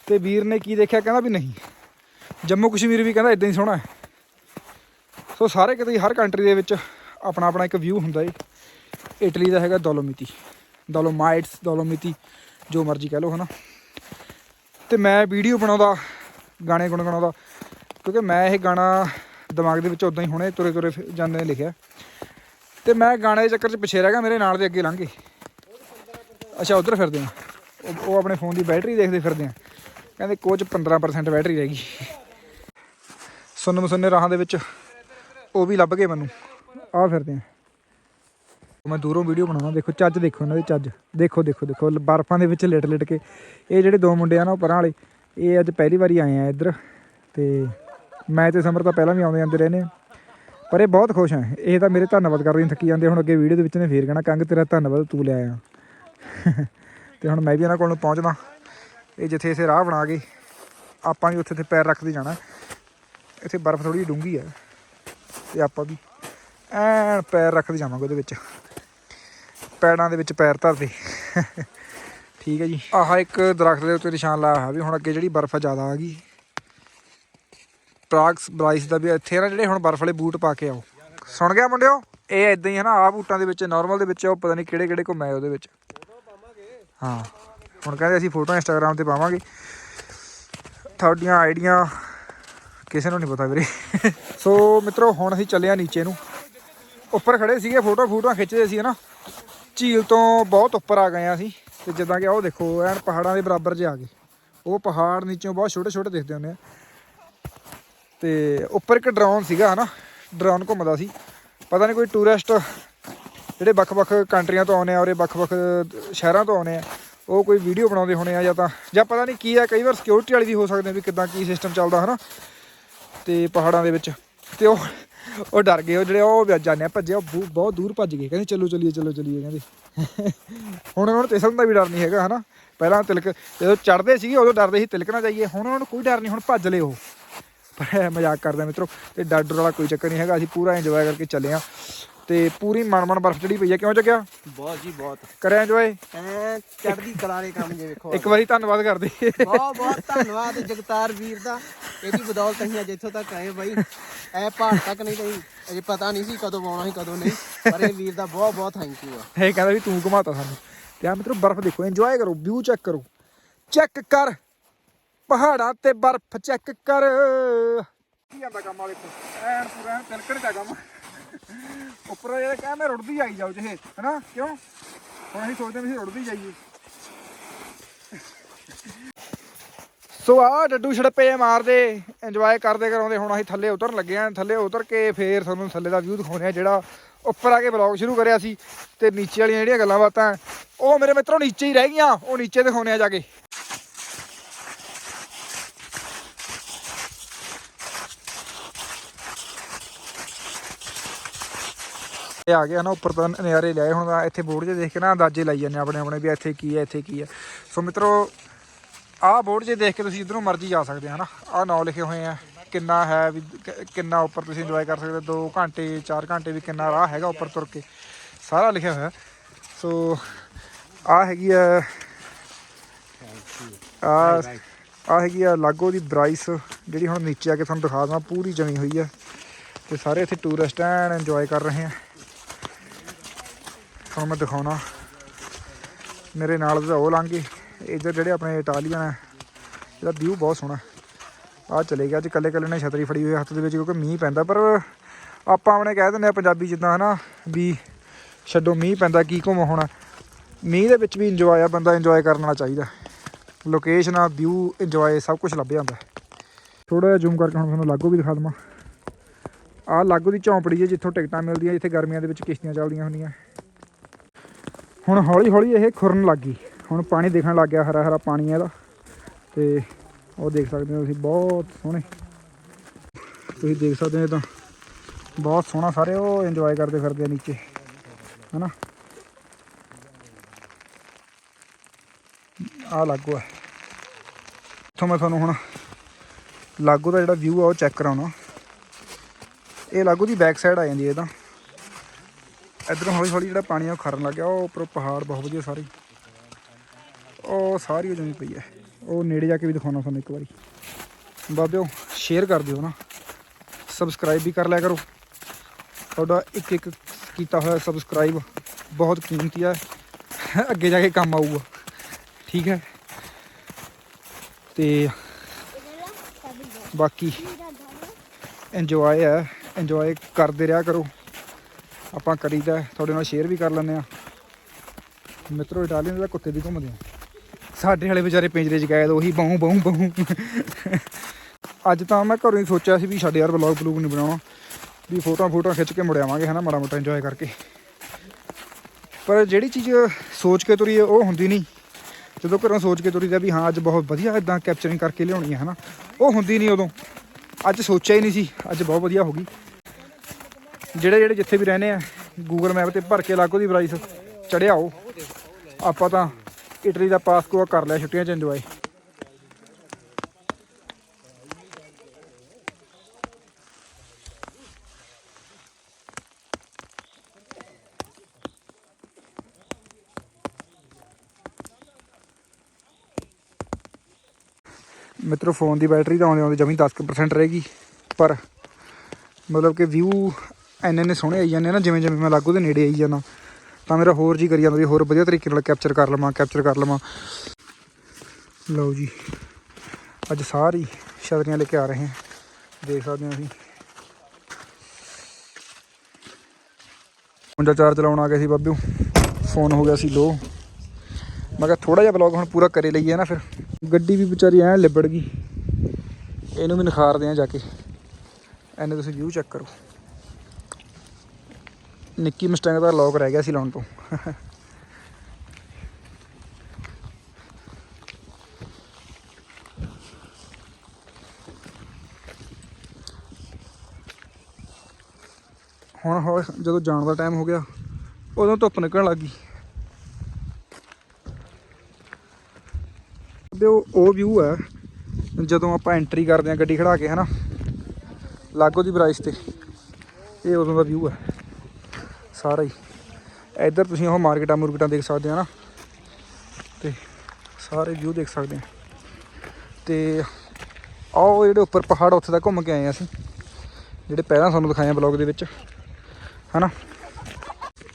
ਤੇ ਵੀਰ ਨੇ ਕੀ ਦੇਖਿਆ? ਕਹਿੰਦਾ ਵੀ ਨਹੀਂ। ਜੰਮੂ ਕਸ਼ਮੀਰ ਵੀ ਕਹਿੰਦਾ ਇਦਾਂ ਹੀ ਸੋਹਣਾ ਹੈ। ਸੋ ਸਾਰੇ ਕਿਤੇ ਹਰ ਕੰਟਰੀ ਦੇ ਵਿੱਚ ਆਪਣਾ ਆਪਣਾ ਇੱਕ ਵਿਊ ਹੁੰਦਾ ਏ। ਇਟਲੀ ਦਾ ਹੈਗਾ ਡੋਲੋਮੀਤੀ ਡੋਲੋਮਾਈਟਸ ਡੋਲੋਮੀਤੀ ਜੋ ਮਰਜ਼ੀ ਕਹਿ ਲਓ, ਹਨਾ। ਤੇ ਮੈਂ ਵੀਡੀਓ ਬਣਾਉਂਦਾ, ਗਾਣੇ ਗੁਣਗੁਣਾਉਂਦਾ, ਕਿਉਂਕਿ ਮੈਂ ਇਹ ਗਾਣਾ ਦਿਮਾਗ ਦੇ ਵਿੱਚ ਉਦਾਂ ਹੀ ਹੁਣੇ ਤੁਰੇ ਤੁਰੇ ਜਾਂਦੇ ਨੇ ਲਿਖਿਆ। ਤੇ ਮੈਂ ਗਾਣੇ ਦੇ ਚੱਕਰ 'ਚ ਪਿੱਛੇ ਰਹਿ ਗਿਆ, ਮੇਰੇ ਨਾਲ ਦੇ ਅੱਗੇ ਲੰਘ ਗਏ। ਅੱਛਾ, ਉਧਰ ਫਿਰਦੇ ਆ। ਉਹ- ਉਹ ਆਪਣੇ ਫੋਨ ਦੀ ਬੈਟਰੀ ਦੇਖਦੇ ਫਿਰਦੇ ਆ। ਕਹਿੰਦੇ ਕੁਝ 15% ਬੈਟਰੀ ਰਹਿ ਗਈ। ਸੁੰਨ ਮਸੁੰਨੇ ਰਾਹਾਂ ਦੇ ਵਿੱਚ ਉਹ ਵੀ ਲੱਭ ਗਏ ਮੈਨੂੰ। ਆ ਫਿਰਦੇ ਆ। ਮੈਂ ਦੂਰੋਂ ਵੀਡੀਓ ਬਣਾਉਣਾ, ਦੇਖੋ, ਚੱਜ ਦੇਖੋ ਇਹਨਾਂ ਦੇ ਚੱਜ। ਦੇਖੋ ਦੇਖੋ ਦੇਖੋ ਬਰਫਾਂ ਦੇ ਵਿੱਚ ਲਿਟ ਲਿਟ ਕੇ। ਇਹ ਜਿਹੜੇ ਦੋ ਮੁੰਡੇ ਆ ਨਾ ਉਹ ਪਰਾਂ ਵਾਲੇ, ਇਹ ਅੱਜ ਪਹਿਲੀ ਵਾਰੀ ਆਏ ਆ ਇੱਧਰ। ਤੇ ਮੈਂ ਤੇ ਸਮਰ ਤਾਂ ਪਹਿਲਾਂ ਵੀ ਆਉਂਦੇ ਜਾਂਦੇ ਰਹੇ ਨੇ ਪਰ ਇਹ ਬਹੁਤ ਖੁਸ਼ ਹੈ। ਇਹ ਤਾਂ ਮੇਰੇ ਧੰਨਵਾਦ ਕਰਦੇ ਨੇ ਥੱਕੀ ਜਾਂਦੇ ਹੁਣ ਅੱਗੇ ਵੀਡੀਓ ਦੇ ਵਿੱਚ ਨੇ ਫੇਰ ਕਹਿਣਾ, ਕੰਗ, ਤੇਰਾ ਧੰਨਵਾਦ, ਤੂੰ ਲੈ ਆਇਆ ਤੇ ਹੁਣ ਮੈਂ ਵੀ ਇਹਨਾਂ ਕੋਲ ਨੂੰ ਪਹੁੰਚਦਾ। ਇਹ ਜਿੱਥੇ ਇਸੇ ਰਾਹ ਬਣਾ ਕੇ ਆਪਾਂ ਵੀ ਉੱਥੇ ਤੇ ਪੈਰ ਰੱਖਦੇ ਜਾਣਾ। ਇੱਥੇ ਬਰਫ਼ ਥੋੜੀ ਡੂੰਗੀ ਆ ਤੇ ਆਪਾਂ ਵੀ ਐਨ ਪੈਰ ਰੱਖਦੇ ਜਾਵਾਂਗੇ ਉਹਦੇ ਵਿੱਚ। ਪੈੜਾਂ ਦੇ ਵਿੱਚ ਪੈਰ ਧਰਦੇ। ਠੀਕ ਹੈ ਜੀ। ਆਹ ਇੱਕ ਦਰਖਤ ਦੇ ਉੱਤੇ ਨਿਸ਼ਾਨ ਲਾਇਆ ਹੋਇਆ ਵੀ ਹੁਣ ਅੱਗੇ ਜਿਹੜੀ ਬਰਫ਼ ਜ਼ਿਆਦਾ ਆ ਗਈ। ਪ੍ਰਾਗਸ ਬਰਾਈਸ ਦਾ ਵੀ ਇੱਥੇ ਨਾ ਜਿਹੜੇ ਹੁਣ ਬਰਫ਼ ਵਾਲੇ ਬੂਟ ਪਾ ਕੇ ਆਓ। ਸੁਣ ਗਿਆ ਮੁੰਡਿਓ? ਇਹ ਇਦਾਂ ਹੀ ਹੈ ਨਾ ਆ ਬੂਟਾਂ ਦੇ ਵਿੱਚ ਨਾਰਮਲ ਦੇ ਵਿੱਚ ਉਹ ਪਤਾ ਨਹੀਂ ਕਿਹੜੇ ਕਿਹੜੇ ਘੁੰਮੇ ਉਹਦੇ ਵਿੱਚ। ਹਾਂ, ਹੁਣ ਕਹਿੰਦੇ ਅਸੀਂ ਫੋਟੋ ਇੰਸਟਾਗ੍ਰam ਤੇ ਪਾਵਾਂਗੇ। ਤੁਹਾਡੀਆਂ ਆਈਡੀਆਂ ਕਿਸੇ ਨੂੰ ਨਹੀਂ ਪਤਾ ਵੀਰੇ। ਸੋ ਮਿੱਤਰੋ, ਹੁਣ ਅਸੀਂ ਚੱਲੇ ਆ ਨੀਚੇ ਨੂੰ। ਉੱਪਰ ਖੜੇ ਸੀਗੇ, ਫੋਟੋ ਫੋਟੋਆਂ ਖਿੱਚਦੇ ਸੀ ਹਨਾ ਝੀਲ ਤੋਂ ਬਹੁਤ ਉੱਪਰ ਆ ਗਏ ਆ ਅਸੀਂ। ਤੇ ਜਿੱਦਾਂ ਕਿ ਉਹ ਦੇਖੋ, ਐਨ ਪਹਾੜਾਂ ਦੇ ਬਰਾਬਰ 'ਚ ਆ ਗਏ। ਉਹ ਪਹਾੜ ਨੀਚੋਂ ਬਹੁਤ ਛੋਟੇ ਛੋਟੇ ਦਿਖਦੇ ਹੁੰਦੇ ਆ। ਤੇ ਉੱਪਰ ਇੱਕ ਡਰੋਨ ਸੀਗਾ ਹਨਾ ਡਰੋਨ ਘੁੰਮਦਾ ਸੀ। ਪਤਾ ਨਹੀਂ ਕੋਈ ਟੂਰਿਸਟ ਜਿਹੜੇ ਵੱਖ-ਵੱਖ ਕੰਟਰੀਆਂ ਤੋਂ ਆਉਂਦੇ ਆ ਔਰੇ ਵੱਖ-ਵੱਖ ਸ਼ਹਿਰਾਂ ਤੋਂ ਆਉਂਦੇ ਆ, ਉਹ ਕੋਈ ਵੀਡੀਓ ਬਣਾਉਂਦੇ ਹੋਣੇ ਆ ਜਾਂ ਤਾਂ, ਜਾਂ ਪਤਾ ਨਹੀਂ ਕੀ ਆ, ਕਈ ਵਾਰ ਸਿਕਿਉਰਿਟੀ ਵਾਲੀ ਵੀ ਹੋ ਸਕਦੇ ਵੀ ਕਿਦਾਂ ਕੀ ਸਿਸਟਮ ਚੱਲਦਾ ਹਨਾ। ਤੇ ਪਹਾੜਾਂ ਦੇ ਵਿੱਚ, ਤੇ ਉਹ ਉਹ ਡਰ ਗਏ, ਉਹ ਜਿਹੜੇ ਉਹ ਵੀ ਜਾਂਦੇ ਆ, ਭੱਜੇ, ਉਹ ਬੂ- ਬਹੁਤ ਦੂਰ ਭੱਜ ਗਏ, ਕਹਿੰਦੇ ਚਲੋ, ਚਲੀਏ ਚਲੋ, ਚਲੀਏ, ਕਹਿੰਦੇ। ਹੁਣ ਉਹਨਾਂ ਨੂੰ ਤਿਸਲਣ ਦਾ ਵੀ ਡਰ ਨਹੀਂ ਹੈਗਾ ਹਨਾ। ਪਹਿਲਾਂ ਤਿਲਕ, ਜਦੋਂ ਚੜਦੇ ਸੀਗੇ, ਉਦੋਂ ਡਰਦੇ ਸੀ ਤਿਲਕ ਨਾ ਜਾਈਏ, ਹੁਣ ਉਹਨਾਂ ਨੂੰ ਕੋਈ ਡਰ ਨਹੀਂ ਹੁਣ ਭੱਜ ਲਏ ਉਹ। ਮਜ਼ਾਕ ਕਰਦੇ ਮਿੱਤਰੋ ਤੇ ਡਰ ਡਰ ਵਾਲਾ ਕੋਈ ਚੱਕਰ ਨਹੀਂ ਹੈਗਾ ਅਸੀਂ ਪੂਰਾ ਇੰਜੋਏ ਕਰਕੇ ਚੱਲੇ ਆ ਤੇ ਪੂਰੀ ਮਨ ਮਨ ਬਰਫ਼ ਚੜੀ ਪਈ ਆ ਕਿਉਂ ਚੱਕਿਆ? ਬਹੁਤ ਜੀ ਬਹੁਤ। ਕਰਿਆ ਇੰਜੋਏ ਐ ਚੜਦੀ ਕਲਾਰੇ ਕੰਮ ਜੇ ਵੇਖੋ। ਇੱਕ ਵਾਰੀ ਧੰਨਵਾਦ ਕਰਦੇ। ਬਹੁਤ ਬਹੁਤ ਧੰਨਵਾਦ ਜਗਤਾਰ ਵੀਰ ਦਾ। ਇਹਦੀ ਬਦੌਲਤ ਅਸੀਂ ਅੱਜ ਇੱਥੋਂ ਤੱਕ ਆਏ ਬਾਈ। ਐ ਪਹਾੜ ਤੱਕ ਨਹੀਂ ਗਈ। ਅਜੇ ਪਤਾ ਨਹੀਂ ਸੀ ਕਦੋਂ ਆਉਣਾ ਸੀ ਕਦੋਂ ਨਹੀਂ। ਪਰ ਇਹ ਵੀਰ ਦਾ ਬਹੁਤ ਬਹੁਤ ਥੈਂਕ ਯੂ ਆ। ਇਹ ਕਹਿੰਦਾ ਵੀ ਤੂੰ ਘੁਮਾਤਾ ਸਾਨੂੰ। ਤੇ ਆ ਮਿੱਤਰੋ ਬਰਫ਼ ਦੇਖੋ ਇੰਜੋਏ ਕਰੋ ਵਿਊ ਚੈੱਕ ਕਰੋ। ਚੈੱਕ ਕਰ। ਪਹਾੜਾਂ ਤੇ ਬਰਫ਼ ਚੈੱਕ ਕਰ। ਕੀ ਆਂਦਾ ਕੰਮ ਆ ਦੇਖੋ ਐਨ ਪੂਰਾ ਐਨ ਤਿਲਕਣ ਦਾ ਕੰਮ। ਉੱਪਰ ਇਹ ਕਹਿ ਮੈਂ ਰੁੜਦੀ ਆਈ ਜਾਓ ਜਿਹੇ ਹਨਾ? ਕਿਉਂ? ਹੁਣ ਅਸੀਂ ਸੋਚਦੇ ਵੀ ਰੁੜਦੀ ਜਾਈਏ। ਸੋ ਆ ਡੱਡੂ ਛੜਪੇ ਮਾਰਦੇ ਇੰਜੋਏ ਕਰਦੇ ਕਰਾਉਂਦੇ। ਹੁਣ ਅਸੀਂ ਥੱਲੇ ਉਤਰਨ ਲੱਗੇ ਆ ਥੱਲੇ ਉਤਰ ਕੇ ਫੇਰ ਤੁਹਾਨੂੰ ਥੱਲੇ ਦਾ ਵਿਊ ਦਿਖਾਉਂਦੇ ਆ ਜਿਹੜਾ ਉੱਪਰ ਆ ਕੇ ਬਲੌਗ ਸ਼ੁਰੂ ਕਰਿਆ ਸੀ ਤੇ ਨੀਚੇ ਵਾਲੀਆਂ ਜਿਹੜੀਆਂ ਗੱਲਾਂ ਬਾਤਾਂ ਉਹ ਮੇਰੇ ਮਿੱਤਰੋ ਨੀਚੇ ਹੀ ਰਹਿ ਗਈਆਂ। ਉਹ ਨੀਚੇ ਦਿਖਾਉਂਦੇ ਆ ਜਾ ਕੇ। ਇਹ ਆ ਗਿਆ ਨਾ, ਉੱਪਰ ਤਾਂ ਨਜ਼ਾਰੇ ਲਿਆਏ ਹੁਣ ਤਾਂ ਇੱਥੇ ਬੋਰਡ 'ਚ ਦੇਖ ਕੇ ਨਾ ਅੰਦਾਜ਼ੇ ਲਾਈ ਜਾਂਦੇ ਆ ਆਪਣੇ ਆਪਣੇ ਵੀ ਇੱਥੇ ਕੀ ਹੈ ਇੱਥੇ ਕੀ ਹੈ ਸੋ ਮਿੱਤਰੋ, ਆਹ ਬੋਰਡ 'ਚ ਦੇਖ ਕੇ ਤੁਸੀਂ ਜਿੱਧਰੋਂ ਮਰਜ਼ੀ ਜਾ ਸਕਦੇ ਆ ਹਨਾ। ਆਹ ਨੌ ਲਿਖੇ ਹੋਏ ਆ, ਕਿੰਨਾ ਹੈ ਵੀ ਕਿ- ਕਿੰਨਾ ਉੱਪਰ ਤੁਸੀਂ ਇੰਜੋਏ ਕਰ ਸਕਦੇ 2 ਘੰਟੇ 4 ਘੰਟੇ ਵੀ ਕਿੰਨਾ ਰਾਹ ਹੈਗਾ ਉੱਪਰ ਤੁਰ ਕੇ। ਸਾਰਾ ਲਿਖਿਆ ਹੋਇਆ। ਸੋ ਆਹ ਹੈਗੀ ਆ ਆ ਆ ਹੈਗੀ ਆ ਲਾਗੋ ਦੀ ਬਰਾਈਸ, ਜਿਹੜੀ ਹੁਣ ਨੀਚੇ ਆ ਕੇ ਤੁਹਾਨੂੰ ਦਿਖਾ ਦਵਾਂ। ਪੂਰੀ ਜਮੀ ਹੋਈ ਆ। ਤੇ ਸਾਰੇ ਇੱਥੇ ਟੂਰਿਸਟ ਐਨ ਇੰਜੋਏ ਕਰ ਰਹੇ ਆ। ਤੁਹਾਨੂੰ ਮੈਂ ਦਿਖਾਉਣਾ। ਮੇਰੇ ਨਾਲ ਦਾ ਉਹ ਲੰਘੇ ਇੱਧਰ ਜਿਹੜੇ ਆਪਣੇ ਇਟਾਲੀਅਨ ਹੈ, ਇਹਦਾ ਵਿਊ ਬਹੁਤ ਸੋਹਣਾ ਆ ਚਲੇ ਗਿਆ, ਅੱਜ ਕੱਲੇ ਕੱਲੇ ਨੇ ਛਤਰੀ ਫੜੀ ਹੋਈ ਹੱਥ ਦੇ ਵਿੱਚ ਕਿਉਂਕਿ ਮੀਂਹ ਪੈਂਦਾ, ਪਰ ਆਪਾਂ ਆਪਣੇ ਕਹਿ ਦਿੰਦੇ ਆ ਪੰਜਾਬੀ ਜਿੱਦਾਂ ਹਨਾ ਵੀ ਛੱਡੋ, ਮੀਂਹ ਪੈਂਦਾ, ਕੀ ਘੁੰਮ ਹੋਣਾ। ਮੀਂਹ ਦੇ ਵਿੱਚ ਵੀ ਇੰਜੋਏ ਆ, ਬੰਦਾ ਇੰਜੋਏ ਕਰਨਾ ਚਾਹੀਦਾ। ਲੋਕੇਸ਼ਨ ਆ ਵਿਊ ਇੰਜੋਏ ਸਭ ਕੁਝ ਲੱਭ ਜਾਂਦਾ। ਥੋੜਾ ਜਿਹਾ ਜ਼ੂਮ ਕਰਕੇ ਹੁਣ ਤੁਹਾਨੂੰ ਲਾਗੋ ਵੀ ਦਿਖਾ ਦਵਾਂ। ਆਹ ਲਾਗੋ ਦੀ ਝੌਂਪੜੀ ਹੈ ਜਿੱਥੋਂ ਟਿਕਟਾਂ ਮਿਲਦੀਆਂ, ਜਿੱਥੇ ਗਰਮੀਆਂ ਦੇ ਵਿੱਚ ਕਿਸ਼ਤੀਆਂ ਚੱਲਦੀਆਂ ਹੁੰਦੀਆਂ। ਹੁਣ ਹੌਲੀ ਹੌਲੀ ਇਹ ਖੁਰਨ ਲੱਗ ਗਈ। ਹੁਣ ਪਾਣੀ ਦਿਖਣ ਲੱਗ ਗਿਆ ਹਰਾ ਹਰਾ ਪਾਣੀ ਹੈ ਇਹਦਾ। ਤੇ ਉਹ ਦੇਖ ਸਕਦੇ ਹੋ ਤੁਸੀਂ, ਬਹੁਤ ਸੋਹਣੇ। ਤੁਸੀਂ ਦੇਖ ਸਕਦੇ ਹੋ ਤਾਂ ਬਹੁਤ ਸੋਹਣਾ ਸਾਰੇ ਉਹ ਇੰਜੋਏ ਕਰਦੇ ਫਿਰਦੇ ਆ ਨੀਚੇ, ਹਨਾ? ਆ ਲਾਗੂ ਹੈ ਇੱਥੋਂ ਮੈਂ ਤੁਹਾਨੂੰ ਹੁਣ ਲਾਗੂ ਦਾ ਜਿਹੜਾ ਵਿਊ ਆ ਉਹ ਚੈੱਕ ਕਰਾਉਣਾ। ਇਹ ਲਾਗੂ ਦੀ ਬੈਕ ਸਾਈਡ ਆ ਜਾਂਦੀ ਹੈ ਇਹ ਤਾਂ। ਇਧਰੋਂ ਹੌਲੀ ਹੌਲੀ ਜਿਹੜਾ ਪਾਣੀ ਆ ਉਹ ਖਰਨ ਲੱਗ ਗਿਆ ਉਹ ਉੱਪਰੋਂ ਪਹਾੜ ਬਹੁਤ ਵਧੀਆ ਸਾਰੇ। ਉਹ ਸਾਰੀ ਉਹ ਜਮੀ ਪਈ ਹੈ। ਉਹ ਨੇੜੇ ਜਾ ਕੇ ਵੀ ਦਿਖਾਉਣਾ ਤੁਹਾਨੂੰ ਇੱਕ ਵਾਰੀ। ਬਾਬਿਓ ਸ਼ੇਅਰ ਕਰ ਦਿਓ ਨਾ। ਸਬਸਕ੍ਰਾਈਬ ਵੀ ਕਰ ਲਿਆ ਕਰੋ। ਤੁਹਾਡਾ ਇੱਕ ਇੱਕ ਕੀਤਾ ਹੋਇਆ ਸਬਸਕ੍ਰਾਈਬ ਬਹੁਤ ਕੀਮਤੀ ਹੈ ਅੱਗੇ ਜਾ ਕੇ ਕੰਮ ਆਊਗਾ। ਠੀਕ ਹੈ। ਤੇ ਬਾਕੀ ਇੰਜੋਏ ਹੈ ਇੰਜੋਏ ਕਰਦੇ ਰਿਹਾ ਕਰੋ। ਆਪਾਂ ਕਰੀਦਾ ਤੁਹਾਡੇ ਨਾਲ ਸ਼ੇਅਰ ਵੀ ਕਰ ਲੈਂਦੇ ਆ ਮਿੱਤਰੋ, ਇਟਾਲੀਅਨ ਦੇ ਤਾਂ ਕੁੱਤੇ ਵੀ ਘੁੰਮਦੇ ਆ। ਸਾਡੇ ਵਾਲੇ ਵਿਚਾਰੇ ਪਿੰਜਰੇ 'ਚ ਗਏ ਉਹੀ ਬਾਹੂ ਬਾਹੂ ਬਾਹੂ। ਅੱਜ ਤਾਂ ਮੈਂ ਘਰੋਂ ਹੀ ਸੋਚਿਆ ਸੀ ਵੀ ਸਾਡੇ ਯਾਰ ਵਲੌਗ ਬਲੂਗ ਨਹੀਂ ਬਣਾਉਣਾ। ਵੀ ਫੋਟੋਆਂ ਫੋਟੋਆਂ ਖਿੱਚ ਕੇ ਮੁੜ ਆਵਾਂਗੇ, ਹਨਾ, ਮਾੜਾ ਮੋਟਾ ਇੰਜੋਏ ਕਰਕੇ। ਪਰ ਜਿਹੜੀ ਚੀਜ਼ ਸੋਚ ਕੇ ਤੁਰੀ ਉਹ ਹੁੰਦੀ ਨਹੀਂ। ਜਦੋਂ ਘਰੋਂ ਸੋਚ ਕੇ ਤੁਰੀਦਾ ਵੀ ਹਾਂ, ਅੱਜ ਬਹੁਤ ਵਧੀਆ ਇਦਾਂ ਕੈਪਚਰਿੰਗ ਕਰਕੇ ਲਿਆਉਣੀ ਹੈ ਹਨਾ, ਉਹ ਹੁੰਦੀ ਨਹੀਂ ਉਦੋਂ। ਅੱਜ ਸੋਚਿਆ ਹੀ ਨਹੀਂ ਸੀ, ਅੱਜ ਬਹੁਤ ਵਧੀਆ ਹੋ ਗਈ। ਜਿਹੜੇ ਜਿਹੜੇ ਜਿੱਥੇ ਵੀ ਰਹਿੰਦੇ ਆ ਗੂਗਲ ਮੈਪ ਤੇ ਭਰ ਕੇ ਲਾਗੋ ਦੀ ਪ੍ਰਾਈਸ ਚੜਿਆ ਉਹ ਆਪਾਂ ਤਾਂ ਇਟਲੀ ਦਾ ਪਾਸਕੋ ਕਰ ਲਿਆ, ਛੁੱਟੀਆਂ 'ਚ ਇੰਜੋਏ ਮਿੱਤਰੋ ਫੋਨ ਦੀ ਬੈਟਰੀ ਤਾਂ ਆਉਂਦੇ ਆਉਂਦੇ ਜਮੀ 10% ਰਹੇਗੀ ਪਰ ਮਤਲਬ ਕਿ ਵਿਊ ਇੰਨੇ ਨੇ ਸੋਹਣੇ ਆਈ ਜਾਂਦੇ ਨਾ, ਜਿਵੇਂ ਜਿਵੇਂ ਮੈਂ ਲਾਗੂ ਦੇ ਨੇੜੇ ਆਈ ਜਾਂਦਾ। ਤਾਂ ਮੇਰਾ ਹੋਰ ਜੀ ਕਰੀ ਜਾਂਦਾ ਵੀ ਹੋਰ ਵਧੀਆ ਤਰੀਕੇ ਨਾਲ ਕੈਪਚਰ ਕਰ ਲਵਾਂ ਕੈਪਚਰ ਕਰ ਲਵਾਂ। ਲਓ ਜੀ, ਅੱਜ ਸਾਰੀ ਛਤਰੀਆਂ ਲੈ ਕੇ ਆ ਰਹੇ ਹਾਂ। ਦੇਖ ਸਕਦੇ ਹੋ ਅਸੀਂ ਮੁੰਡਾ ਚਾਰ ਚਲਾਉਣ ਆ ਗਿਆ ਸੀ ਬਾਬਿਓ। ਫੋਨ ਹੋ ਗਿਆ ਸੀ ਲੋ। ਮੈਂ ਕਿਹਾ ਥੋੜਾ ਜਿਹਾ ਬਲੌਗ ਹੁਣ ਪੂਰਾ ਕਰੇ ਲਈਏ ਨਾ ਫਿਰ। ਗੱਡੀ ਵੀ ਵਿਚਾਰੀ ਐ ਲਿਬੜ ਗਈ। ਇਹਨੂੰ ਵੀ ਨਿਖਾਰਦੇ ਆ ਜਾ ਕੇ। ਐਨੇ ਤੁਸੀਂ ਵਿਊ ਚੈੱਕ ਕਰੋ। ਨਿੱਕੀ ਮਸਟੈਂਗ ਦਾ ਲੋਕ ਰਹਿ ਗਿਆ ਸੀ ਲਾਉਣ ਤੋਂ ਹੁਣ ਹੋ ਜਦੋਂ ਜਾਣ ਦਾ ਟਾਈਮ ਹੋ ਗਿਆ, ਉਦੋਂ ਧੁੱਪ ਨਿਕਲਣ ਲੱਗ ਗਈ। ਤੇ ਉਹ ਉਹ ਵਿਊ ਹੈ, ਜਦੋਂ ਆਪਾਂ ਐਂਟਰੀ ਕਰਦੇ ਹਾਂ ਗੱਡੀ ਖੜਾ ਕੇ, ਹਨਾ? ਲਾਗੋ ਦੀ ਬਰਾਈਸ ਤੇ। ਇਹ ਉਦੋਂ ਦਾ ਵਿਊ ਹੈ। ਸਾਰਾ ਹੀ। ਇੱਧਰ ਤੁਸੀਂ ਉਹ ਮਾਰਕੀਟਾਂ ਮੁਰਕੀਟਾਂ ਦੇਖ ਸਕਦੇ ਆ ਨਾ। ਤੇ ਸਾਰੇ ਵਿਊ ਦੇਖ ਸਕਦੇ ਆ। ਤੇ ਆਓ ਜਿਹੜੇ ਉੱਪਰ ਪਹਾੜ ਉੱਥੇ ਦਾ ਘੁੰਮ ਕੇ ਆਏ ਆ ਅਸੀਂ। ਜਿਹੜੇ ਪਹਿਲਾਂ ਤੁਹਾਨੂੰ ਦਿਖਾਏ ਆ ਬਲੌਗ ਦੇ ਵਿੱਚ, ਹਨਾ।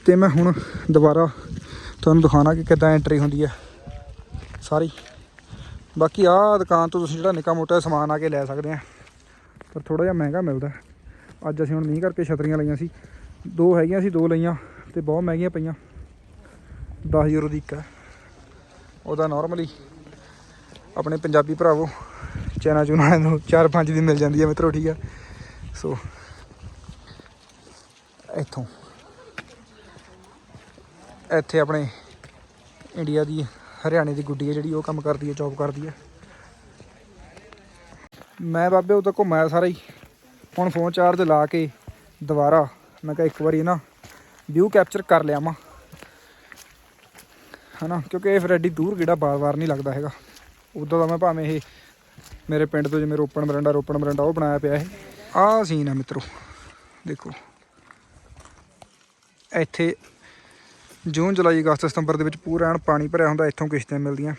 ਤੇ ਮੈਂ ਹੁਣ ਦੁਬਾਰਾ ਤੁਹਾਨੂੰ ਦਿਖਾਣਾ ਕਿ ਕਿੱਦਾਂ ਐਂਟਰੀ ਹੁੰਦੀ ਹੈ ਸਾਰੀ। ਬਾਕੀ ਆਹ ਦੁਕਾਨ ਤੋਂ ਤੁਸੀਂ ਜਿਹੜਾ ਨਿੱਕਾ ਮੋਟਾ ਸਮਾਨ ਆ ਕੇ ਲੈ ਸਕਦੇ ਆ। ਪਰ ਥੋੜਾ ਜਿਹਾ ਮਹਿੰਗਾ ਮਿਲਦਾ। ਅੱਜ ਅਸੀਂ ਹੁਣ ਮੀਂਹ ਕਰਕੇ ਛਤਰੀਆਂ ਲਈਆਂ ਸੀ। ਦੋ ਹੈਗੀਆਂ ਸੀ, ਦੋ ਲਈਆਂ ਤੇ ਬਹੁਤ ਮਹਿੰਗੀਆਂ ਪਈਆਂ। 10 ਯੂਰੋ ਦੀ ਇੱਕ ਹੈ। ਉਹਦਾ ਨਾਰਮਲੀ ਆਪਣੇ ਪੰਜਾਬੀ ਭਰਾਵੋ, ਚੈਨਾ ਚੂਨਾ ਨੂੰ 4-5 ਦੀ ਮਿਲ ਜਾਂਦੀ ਹੈ ਮਿੱਤਰੋ, ਠੀਕ ਹੈ। ਸੋ ਇੱਥੋਂ। ਇੱਥੇ ਆਪਣੇ ਇੰਡੀਆ ਦੀ, ਹਰਿਆਣੇ ਦੀ ਗੁੱਡੀ ਹੈ ਜਿਹੜੀ, ਉਹ ਕੰਮ ਕਰਦੀ ਹੈ ਜੌਬ ਕਰਦੀ ਹੈ। ਮੈਂ ਬਾਬੇ, ਉਹ ਤਾਂ ਘੁੰਮਾਇਆ ਸਾਰਾ ਹੀ। ਹੁਣ ਫੋਨ ਚਾਰਜ ਲਾ ਕੇ ਦੁਬਾਰਾ ਮੈਂ ਕਿਹਾ ਇੱਕ ਵਾਰੀ ਨਾ ਵਿਊ ਕੈਪਚਰ ਕਰ ਲਿਆ ਮਾ ਹਨਾ, ਕਿਉਂਕਿ ਇਹ ਫਿਰ ਐਡੀ ਦੂਰ ਗੇੜਾ ਬਾਰ-ਬਾਰ ਨਹੀਂ ਲੱਗਦਾ ਹੈਗਾ। ਉਦੋਂ ਦਾ ਮੈਂ ਭਾਵੇਂ ਇਹ ਮੇਰੇ ਪਿੰਡ ਤੋਂ ਜਿਵੇਂ ਰੋਪਣ ਮਰੰਡਾ ਰੋਪਣ ਮਰੰਡਾ ਉਹ ਬਣਾਇਆ ਪਿਆ ਇਹ। ਆਹ ਸੀਨ ਆ ਮਿੱਤਰੋ, ਦੇਖੋ। ਇੱਥੇ ਜੂਨ, ਜੁਲਾਈ, ਅਗਸਤ, ਸਤੰਬਰ ਦੇ ਵਿੱਚ ਪੂਰਾ ਐਨ ਪਾਣੀ ਭਰਿਆ ਹੁੰਦਾ, ਇੱਥੋਂ ਕਿਸ਼ਤੀਆਂ ਮਿਲਦੀਆਂ।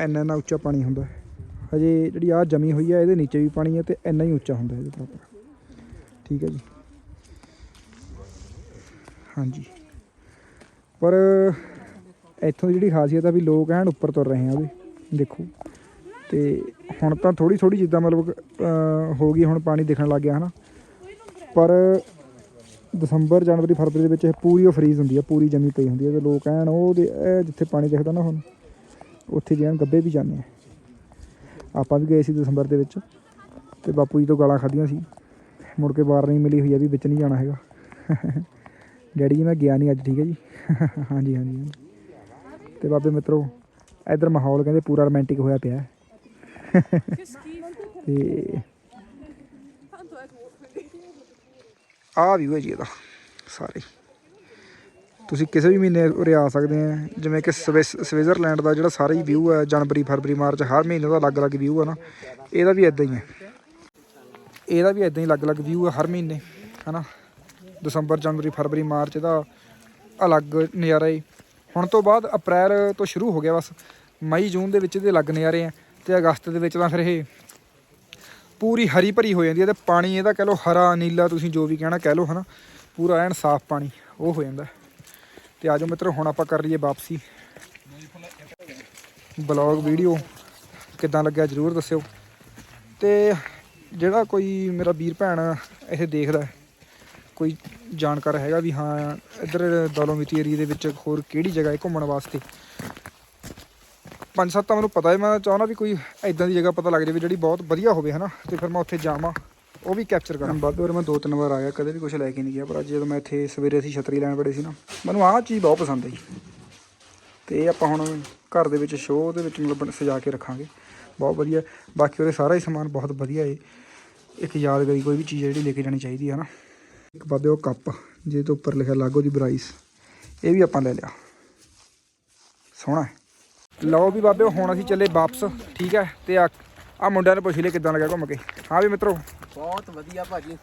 ਇੰਨਾ ਇੰਨਾ ਉੱਚਾ ਪਾਣੀ ਹੁੰਦਾ। ਹਜੇ ਜਿਹੜੀ ਆਹ ਜਮੀ ਹੋਈ ਆ, ਇਹਦੇ ਨੀਚੇ ਵੀ ਪਾਣੀ ਹੈ ਤੇ ਇੰਨਾ ਹੀ ਉੱਚਾ ਹੁੰਦਾ ਇਹਦੇ ਬਰਾਬਰ ਠੀਕ ਹੈ ਜੀ। ਹਾਂਜੀ। ਪਰ ਇੱਥੋਂ ਦੀ ਜਿਹੜੀ ਖਾਸੀਅਤ ਆ ਵੀ ਲੋਕ ਐਨ ਉੱਪਰ ਤੁਰ ਰਹੇ ਆ ਉਹਦੇ, ਦੇਖੋ। ਤੇ ਹੁਣ ਤਾਂ ਥੋੜੀ ਥੋੜੀ ਜਿੱਦਾਂ ਮਤਲਬ ਹੋ ਗਈ ਹੁਣ ਪਾਣੀ ਦਿਖਣ ਲੱਗ ਗਿਆ, ਹਨਾ। ਪਰ ਦਸੰਬਰ, ਜਨਵਰੀ, ਫਰਵਰੀ ਦੇ ਵਿੱਚ ਇਹ ਪੂਰੀ ਉਹ ਫਰੀਜ਼ ਹੁੰਦੀ ਆ, ਪੂਰੀ ਜਮੀ ਪਈ ਹੁੰਦੀ ਹੈ ਤੇ ਲੋਕ ਐਨ ਉਹਦੇ ਇਹ ਜਿੱਥੇ ਪਾਣੀ ਦਿਖਦਾ ਨਾ ਹੁਣ, ਉੱਥੇ ਜਿਵੇਂ ਗੱਬੇ ਵੀ ਜਾਂਦੇ ਆ। ਆਪਾਂ ਵੀ ਗਏ ਸੀ ਦਸੰਬਰ ਦੇ ਵਿੱਚ, ਤੇ ਬਾਪੂ ਜੀ ਤੋਂ ਗਾਲਾਂ ਖਾਧੀਆਂ ਸੀ। ਮੁੜ ਕੇ ਵਾਰ ਨਹੀਂ ਮਿਲੀ ਹੋਈ ਆ ਵੀ ਵਿੱਚ ਨਹੀਂ ਜਾਣਾ ਹੈਗਾ। ਡੈਡੀ ਜੀ, ਮੈਂ ਗਿਆ ਨਹੀਂ ਅੱਜ, ਠੀਕ ਹੈ ਜੀ? ਹਾਂਜੀ ਹਾਂਜੀ ਹਾਂਜੀ। ਤੇ ਬਾਬੇ ਮਿੱਤਰੋ, ਇਧਰ ਮਾਹੌਲ ਕਹਿੰਦੇ ਪੂਰਾ ਰੋਮਾਂਟਿਕ ਹੋਇਆ ਪਿਆ। ਹੈ। ਤੇ ਆ ਵੀ ਹੈ ਜੀ ਇਹਦਾ, ਸਾਰੇ। ਤੁਸੀਂ ਕਿਸੇ ਵੀ ਮਹੀਨੇ ਉਰੇ ਆ ਸਕਦੇ ਆ, ਜਿਵੇਂ ਕਿ ਸਵਿਸ, ਸਵਿਟਜ਼ਰਲੈਂਡ ਦਾ ਜਿਹੜਾ ਸਾਰਾ ਹੀ ਵਿਊ ਹੈ, ਜਨਵਰੀ, ਫਰਵਰੀ, ਮਾਰਚ, ਹਰ ਮਹੀਨੇ ਦਾ ਅਲੱਗ-ਅਲੱਗ ਵਿਊ ਹੈ ਨਾ। ਇਹਦਾ ਵੀ ਇਦਾਂ ਹੀ ਹੈ। ਇਹਦਾ ਵੀ ਇਦਾਂ ਹੀ ਅਲੱਗ-ਅਲੱਗ ਵਿਊ ਹੈ ਹਰ ਮਹੀਨੇ, ਹਨਾ? ਦਸੰਬਰ, ਜਨਵਰੀ, ਫਰਵਰੀ, ਮਾਰਚ ਦਾ ਅਲੱਗ ਨਜ਼ਾਰਾ ਏ ਹੁਣ ਤੋਂ ਬਾਅਦ ਅਪ੍ਰੈਲ ਤੋਂ ਸ਼ੁਰੂ ਹੋ ਗਿਆ ਬਸ। ਮਈ, ਜੂਨ ਦੇ ਵਿੱਚ ਇਹਦੇ ਅਲੱਗ ਨਜ਼ਾਰੇ ਆ ਤੇ ਅਗਸਤ ਦੇ ਵਿੱਚ ਤਾਂ ਫਿਰ ਇਹ ਪੂਰੀ ਹਰੀ ਭਰੀ ਹੋ ਜਾਂਦੀ ਹੈ ਤੇ ਪਾਣੀ ਇਹਦਾ ਕਹਿ ਲਓ ਹਰਾ, ਨੀਲਾ, ਤੁਸੀਂ ਜੋ ਵੀ ਕਹਿਣਾ ਕਹਿ ਲਓ, ਹਨਾ। ਪੂਰਾ ਐਨ ਸਾਫ਼ ਪਾਣੀ, ਉਹ ਹੋ ਜਾਂਦਾ। ਤੇ ਆਜੋ ਮਿੱਤਰੋ, ਹੁਣ ਆਪਾਂ ਕਰ ਲਈਏ ਵਾਪਸੀ। ਬਲੌਗ, ਵੀਡੀਓ, ਕਿੱਦਾਂ ਲੱਗਿਆ ਜਰੂਰ ਦੱਸਿਓ। ਤੇ ਜਿਹੜਾ ਕੋਈ ਮੇਰਾ ਵੀਰ ਭੈਣ ਇਹ ਦੇਖਦਾ ਕੋਈ ਜਾਣਕਾਰ ਹੈਗਾ ਵੀ ਹਾਂ, ਇੱਧਰ ਦੌਲੋਮੀਤੀ ਏਰੀਆ ਦੇ ਵਿੱਚ ਹੋਰ ਕਿਹੜੀ ਜਗ੍ਹਾ ਹੈ ਘੁੰਮਣ ਵਾਸਤੇ? ਪੰਜ ਸੱਤ ਤਾਂ ਮੈਨੂੰ ਪਤਾ ਹੈ, ਮੈਂ ਚਾਹੁੰਦਾ ਵੀ ਕੋਈ ਐਦਾਂ ਦੀ ਜਗ੍ਹਾ ਪਤਾ ਲੱਗ ਜਾਵੇ ਜਿਹੜੀ ਬਹੁਤ ਵਧੀਆ ਹੋਵੇ, ਹਨਾ? ਤੇ ਫਿਰ ਮੈਂ ਉੱਥੇ ਜਾਵਾਂ, ਉਹ ਵੀ ਕੈਪਚਰ ਕਰਾਂ। ਬਾਅਦ ਵਾਰ ਮੈਂ ਦੋ ਤਿੰਨ ਵਾਰ ਆਇਆ, ਕਦੇ ਵੀ ਕੁਝ ਲੈ ਕੇ ਨਹੀਂ ਗਿਆ, ਪਰ ਅੱਜ ਜਦੋਂ ਮੈਂ ਇੱਥੇ ਸਵੇਰੇ ਅਸੀਂ ਛਤਰੀ ਲੈਣ ਬੜੇ ਸੀ ਨਾ, ਮੈਨੂੰ ਆਹ ਚੀਜ਼ ਬਹੁਤ ਪਸੰਦ ਆਈ। ਤੇ ਇਹ ਆਪਾਂ ਹੁਣ ਘਰ ਦੇ ਵਿੱਚ ਸ਼ੋਅ ਦੇ ਵਿੱਚ ਮਤਲਬ ਬਣ- ਸਜਾ ਕੇ ਰੱਖਾਂਗੇ, ਬਹੁਤ ਵਧੀਆ। ਬਾਕੀ ਉਹਦੇ ਸਾਰਾ ਹੀ ਸਮਾਨ ਬਹੁਤ ਵਧੀਆ ਏ। ਇੱਕ ਯਾਦਗਾਰੀ ਕੋਈ ਵੀ ਚੀਜ਼ ਜਿਹੜੀ ਲੈ ਕੇ ਜਾਣੀ ਚਾਹੀਦੀ ਹੈ ਨਾ ਇੱਕ ਬਾਬੇ ਉਹ ਕੱਪ ਜਿਹਦੇ ਤੋਂ ਉੱਪਰ ਲਿਖਿਆ ਲਾਗੋ ਦੀ ਬਰਾਈਸ ਇਹ ਵੀ ਆਪਾਂ ਲੈ ਲਿਆ। ਸੋਹਣਾ ਲਓ ਵੀ ਬਾਬੇ ਹੁਣ ਅਸੀਂ ਚੱਲੇ ਵਾਪਸ ਠੀਕ ਹੈ? ਤੇ ਆ ਆ ਮੁੰਡਿਆਂ ਨੂੰ ਪੁੱਛ ਲਈ ਕਿੱਦਾਂ ਲੱਗਿਆ ਘੁੰਮ ਕੇ। ਹਾਂ ਵੀ ਮਿੱਤਰੋ? ਬਹੁਤ ਵਧੀਆ ਭਾਜੀ।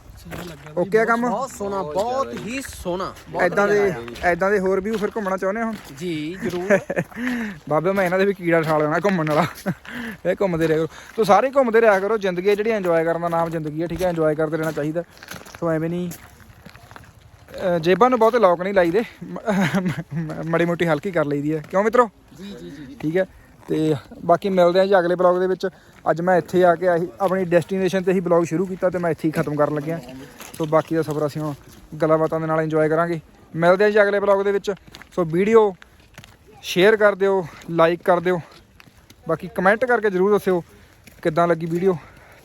ਓਕੇ ਆ ਕੰਮ? ਬਹੁਤ ਸੋਹਣਾ ਬਹੁਤ ਹੀ ਸੋਹਣਾ। ਐਦਾਂ ਦੇ। ਐਦਾਂ ਦੇ ਹੋਰ ਵੀ ਫਿਰ ਘੁੰਮਣਾ ਚਾਹੁੰਦੇ ਹੋ? ਜੀ ਜਰੂਰ। ਬਾਬੇ ਮੈਂ ਇਹਨਾਂ ਦੇ ਵੀ ਕੀੜਾ ਠਾਲ ਲੈਣਾ ਘੁੰਮਣ ਵਾਲਾ। ਇਹ ਘੁੰਮਦੇ ਰਿਹਾ ਕਰੋ। ਤੋ ਸਾਰੇ ਘੁੰਮਦੇ ਰਿਹਾ ਕਰੋ। ਜ਼ਿੰਦਗੀ ਜਿਹੜੀ ਇੰਜੋਏ ਕਰਨ ਦਾ ਨਾਮ ਜ਼ਿੰਦਗੀ ਹੈ ਠੀਕ ਹੈ? ਇੰਜੋਏ ਕਰਦੇ ਰਹਿਣਾ ਚਾਹੀਦਾ। ਸੋ ਐਵੇਂ ਨਹੀਂ ਜੇਬਾਂ ਨੂੰ ਬਹੁਤੇ ਲੋਕ ਨਹੀਂ ਲਾਈਦੇ। ਮੜੀ ਮੋਟੀ ਹਲਕੀ ਕਰ ਲਈਦੀ ਹੈ। ਕਿਉਂ ਮਿੱਤਰੋ? ਜੀ ਜੀ ਜੀ। ਠੀਕ ਹੈ। ਤੇ ਬਾਕੀ ਮਿਲਦੇ ਹਾਂ ਜੀ ਅਗਲੇ ਬਲੌਗ ਦੇ ਵਿੱਚ। ਅੱਜ ਮੈਂ ਇੱਥੇ ਆ ਕੇ ਆਹੀ ਆਪਣੀ ਡੈਸਟੀਨੇਸ਼ਨ ਤੇ ਹੀ ਬਲੌਗ ਸ਼ੁਰੂ ਕੀਤਾ ਤੇ ਮੈਂ ਇੱਥੇ ਹੀ ਖਤਮ ਕਰਨ ਲੱਗਿਆ। ਸੋ ਬਾਕੀ ਦਾ ਸਫ਼ਰ ਅਸੀਂ ਹੁਣ ਗੱਲਾਂ ਬਾਤਾਂ ਦੇ ਨਾਲ ਇੰਜੋਏ ਕਰਾਂਗੇ। ਮਿਲਦੇ ਹਾਂ ਜੀ ਅਗਲੇ ਬਲੌਗ ਦੇ ਵਿੱਚ। ਸੋ ਵੀਡੀਓ ਸ਼ੇਅਰ ਕਰ ਦਿਓ ਲਾਈਕ ਕਰ ਦਿਓ। ਬਾਕੀ ਕਮੈਂਟ ਕਰਕੇ ਜਰੂਰ ਦੱਸਿਓ ਕਿੱਦਾਂ ਲੱਗੀ ਵੀਡੀਓ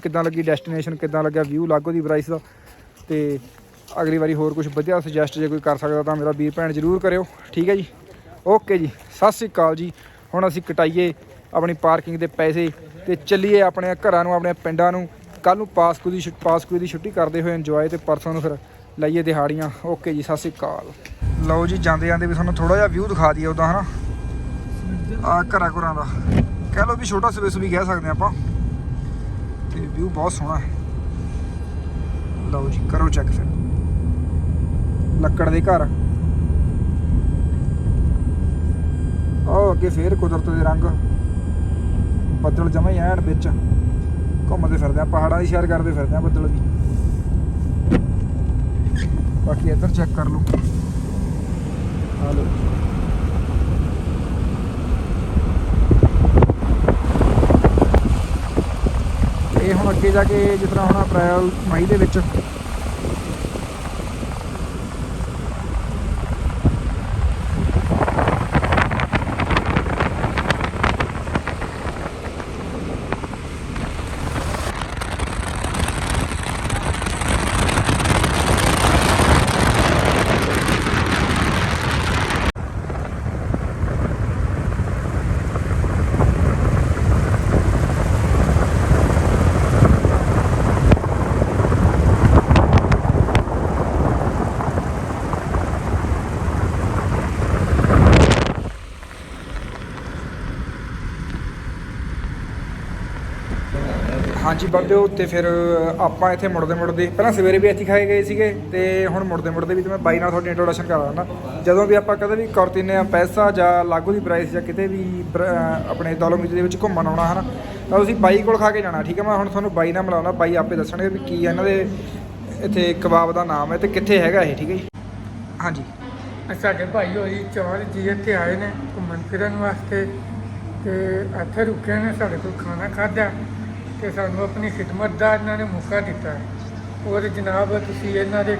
ਕਿੱਦਾਂ ਲੱਗੀ ਡੈਸਟੀਨੇਸ਼ਨ ਕਿੱਦਾਂ ਲੱਗਿਆ ਵਿਊ ਲਾਗੋ ਦੀ ਪ੍ਰਾਈਸ ਦਾ। ਤੇ ਅਗਲੀ ਵਾਰੀ ਹੋਰ ਕੁਝ ਵਧੀਆ ਸੁਜੈਸਟ ਜੇ ਕੋਈ ਕਰ ਸਕਦਾ ਤਾਂ ਮੇਰਾ ਵੀਰ ਭੈਣ ਜਰੂਰ ਕਰਿਓ। ਠੀਕ ਹੈ ਜੀ? ਓਕੇ ਜੀ ਸਤਿ ਸ੍ਰੀ ਅਕਾਲ ਜੀ। ਹੁਣ ਅਸੀਂ ਕਟਾਈਏ ਆਪਣੀ ਪਾਰਕਿੰਗ ਦੇ ਪੈਸੇ ਤੇ ਚੱਲੀਏ ਆਪਣੇ ਘਰਾਂ ਨੂੰ ਆਪਣੇ ਪਿੰਡਾਂ ਨੂੰ। ਕੱਲ ਨੂੰ ਪਾਸਕੂ ਦੀ ਪਾਸਕੂ ਦੀ ਛੁੱਟੀ ਕਰਦੇ ਹੋਏ ਇੰਜੋਏ ਤੇ ਪਰਸੋਂ ਨੂੰ ਫਿਰ ਲਈਏ ਦਿਹਾੜੀਆਂ। ਓਕੇ ਜੀ ਸਤਿ ਸ੍ਰੀ ਅਕਾਲ। ਲਓ ਜੀ ਜਾਂਦੇ ਜਾਂਦੇ ਵੀ ਤੁਹਾਨੂੰ ਥੋੜਾ ਜਿਹਾ ਵਿਊ ਦਿਖਾ ਦਈਏ ਉਦਾਂ ਹਨਾ? ਆ ਘਰਾਂ ਘਰਾਂ ਦਾ। ਕਹਿ ਲਓ ਵੀ ਛੋਟਾ ਸਵੇਸ ਵੀ ਕਹਿ ਸਕਦੇ ਆਪਾਂ। ਤੇ ਵਿਊ ਬਹੁਤ ਸੋਹਣਾ ਹੈ। ਲਓ ਜੀ ਕਰੋ ਚੈੱਕ ਫਿਰ। ਲੱਕੜ ਦੇ ਘਰ। ਉਹ ਅੱਗੇ ਫੇਰ ਕੁਦਰਤ ਦੇ ਰੰਗ। ਬੱਦਲ ਜਮਾ ਹੀ ਐਨ ਵਿੱਚ। ਘੁੰਮਦੇ ਫਿਰਦੇ ਆ, ਪਹਾੜਾਂ ਦੀ ਸੈਰ ਕਰਦੇ ਫਿਰਦੇ ਆ ਬੱਦਲ ਵੀ। ਬਾਕੀ ਇੱਧਰ ਚੈੱਕ ਕਰ ਲਓ। ਆ ਲਓ। ਇਹ ਹੁਣ ਅੱਗੇ ਜਾ ਕੇ ਜਿਸ ਤਰ੍ਹਾਂ ਹੁਣ ਅਪ੍ਰੈਲ, ਮਈ ਦੇ ਵਿੱਚ ਹਾਂਜੀ ਬੰਦਿਓ ਤੇ ਫਿਰ ਆਪਾਂ ਇੱਥੇ ਮੁੜਦੇ ਮੁੜਦੇ, ਪਹਿਲਾਂ ਸਵੇਰੇ ਵੀ ਇੱਥੇ ਖਾਏ ਗਏ ਸੀਗੇ ਤੇ ਹੁਣ ਮੁੜਦੇ ਮੁੜਦੇ ਵੀ ਤੇ ਮੈਂ ਬਾਈ ਨਾਲ ਤੁਹਾਡੀ ਇੰਟਰੋਡਕਸ਼ਨ ਕਰਾ ਦਿੰਦਾ। ਜਦੋਂ ਵੀ ਆਪਾਂ ਕਦੇ ਵੀ ਕਰਤੀਨੇ ਪੈਸਾ ਜਾਂ ਲਾਗੂ ਦੀ ਪ੍ਰਾਈਸ ਜਾਂ ਕਿਤੇ ਵੀ ਬਰ- ਅਹ ਆਪਣੇ ਦੌਲਮੀਤ ਦੇ ਵਿੱਚ ਘੁੰਮਣ ਆਉਣਾ, ਹਨਾ, ਤਾਂ ਤੁਸੀਂ ਬਾਈ ਕੋਲ ਖਾ ਕੇ ਜਾਣਾ, ਠੀਕ ਹੈ, ਮੈਂ ਹੁਣ ਤੁਹਾਨੂੰ ਬਾਈ ਨਾਲ ਮਿਲਾਉਣਾ ਬਾਈ ਆਪੇ ਦੱਸਣਗੇ ਵੀ ਕੀ ਇਹਨਾਂ ਦੇ ਇੱਥੇ ਕਬਾਬ ਦਾ ਨਾਮ ਹੈ ਤੇ ਕਿੱਥੇ ਹੈਗਾ ਇਹ, ਠੀਕ ਹੈ ਜੀ? ਹਾਂਜੀ। ਸਾਡੇ ਭਾਈ ਹੋਈ ਚਾਰ ਜੀ ਇੱਥੇ ਆਏ ਨੇ ਘੁੰਮਣ ਫਿਰਨ ਵਾਸਤੇ ਤੇ ਇੱਥੇ ਰੁਕੇ ਨੇ, ਸਾਡੇ ਕੋਲ ਖਾਣਾ ਖਾਧਾ। ਤੇ ਸਾਨੂੰ ਆਪਣੀ ਖਿਦਮਤ ਦਾ ਇਹਨਾਂ ਨੇ ਮੌਕਾ ਦਿੱਤਾ ਹੈ। ਔਰ ਜਨਾਬ ਤੁਸੀਂ ਇਹਨਾਂ ਦੇ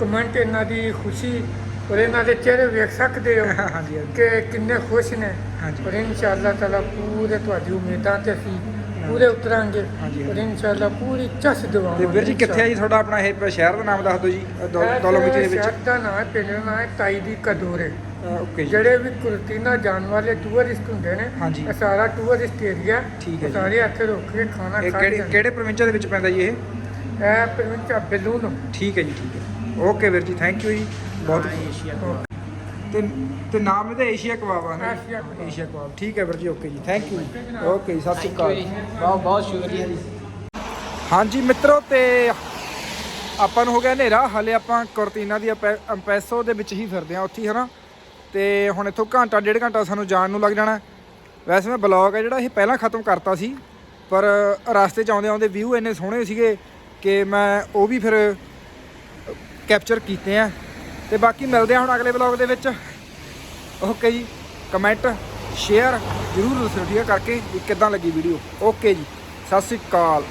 ਕਮੈਂਟ ਇਹਨਾਂ ਦੀ ਖੁਸ਼ੀ ਔਰ ਇਹਨਾਂ ਦੇ ਚਿਹਰੇ ਵੇਖ ਸਕਦੇ ਹੋ ਹਾਂਜੀ ਕਿ ਕਿੰਨੇ ਖੁਸ਼ ਨੇ। ਔਰ ਇਨਸ਼ਾਅੱਲਾ ਤਾਲਾ ਪੂਰੇ ਤੁਹਾਡੀ ਉਮੀਦਾਂ ਤੇ ਅਸੀਂ ਪੂਰੇ ਉਤਰਾਂਗੇ। ਔਰ। ਇਨਸ਼ਾਅੱਲਾ ਪੂਰੀ ਚਸ ਦਵਾਵਾਂਗੇ ਤੇ ਵੀਰ ਜੀ ਕਿੱਥੇ ਆ ਜੀ ਤੁਹਾਡਾ ਆਪਣਾ ਇਹ ਸ਼ਹਿਰ ਦਾ ਨਾਮ ਦੱਸ ਦਿਓ ਜੀ ਦੌਲਮੀਤ ਦੇ ਵਿੱਚ? ਸ਼ਹਿਰ ਦਾ ਨਾਂ ਹੈ ਪਿੰਡ ਦਾ ਨਾਂ ਹੈ ਤਾਈ ਦੀ ਕਦੂਰੇ। ਓਕੇ ਜੀ। ਜਿਹੜੇ ਵੀ ਕੁਰਤੀਨਾ ਜਾਣ ਵਾਲੇ ਟੂਰਿਸਟ ਹੁੰਦੇ ਨੇ ਹਾਂਜੀ। ਇਹ ਸਾਰਾ ਟੂਰਿਸਟ ਏਰੀਆ ਠੀਕ ਹੈ ਜੀ। ਸਾਰੇ ਇੱਥੇ ਰੁਕ ਕੇ ਖਾਣਾ ਇਹ ਖਾ ਕਿਹੜੇ ਕੇ ਕਿਹੜੇ ਪ੍ਰੋਵਿੰਸ ਦੇ ਵਿੱਚ ਪੈਂਦਾ ਜੀ ਇਹ? ਇਹ ਪਿੰਡ ਚ ਬਲੂਨ ਠੀਕ ਹੈ ਜੀ ਠੀਕ ਹੈ। ਓਕੇ ਵੀਰ ਜੀ ਥੈਂਕ ਯੂ ਜੀ। ਬਹੁਤ ਤੇ ਤੇ ਨਾਮ ਇਹਦਾ ਏਸ਼ੀਆ ਕਬਾਬ ਆ ਨਾ? Asia kebab. Asia kebab. ਠੀਕ ਹੈ ਵੀਰ ਜੀ ਓਕੇ ਜੀ। ਥੈਂਕ ਯੂ ਓਕੇ ਜੀ। ਸਤਿ ਸ਼੍ਰੀ ਅਕਾਲ। ਬਹੁਤ ਬਹੁਤ ਸ਼ੁਕਰੀਆ ਜੀ। ਹਾਂਜੀ ਮਿੱਤਰੋ ਤੇ ਆਪਾਂ ਨੂੰ ਹੋ ਗਿਆ ਹਨੇਰਾ। ਹਲੇ ਆਪਾਂ ਕੁਰਤੀਨਾ ਦੀ ਐਮਪੈਸੋ ਦੇ ਵਿੱਚ ਹੀ ਫਿਰਦੇ ਆ ਉੱਥੇ ਹੀ ਹਨਾ? ਤੇ ਹੁਣ ਇੱਥੋਂ ਘੰਟਾ, ਡੇਢ ਘੰਟਾ ਸਾਨੂੰ ਜਾਣ ਨੂੰ ਲੱਗ ਜਾਣਾ। ਵੈਸੇ ਮੈਂ ਬਲੌਗ ਹੈ ਜਿਹੜਾ ਇਹ ਪਹਿਲਾਂ ਖਤਮ ਕਰਤਾ ਸੀ, ਪਰ ਰਸਤੇ 'ਚ ਆਉਂਦੇ ਆਉਂਦੇ ਵਿਊ ਇੰਨੇ ਸੋਹਣੇ ਸੀਗੇ ਕਿ ਮੈਂ ਉਹ ਵੀ ਫਿਰ ਕੈਪਚਰ ਕੀਤੇ ਆ। ਤੇ ਬਾਕੀ ਮਿਲਦੇ ਆ ਹੁਣ ਅਗਲੇ ਬਲੌਗ ਦੇ ਵਿੱਚ। ਓਕੇ ਜੀ ਕਮੈਂਟ ਸ਼ੇਅਰ ਜ਼ਰੂਰ ਦੱਸਿਓ ਠੀਕ ਹੈ ਕਰਕੇ ਕਿੱਦਾਂ ਲੱਗੀ ਵੀਡੀਓ ਓਕੇ ਜੀ, ਸਤਿ ਸ਼੍ਰੀ ਅਕਾਲ।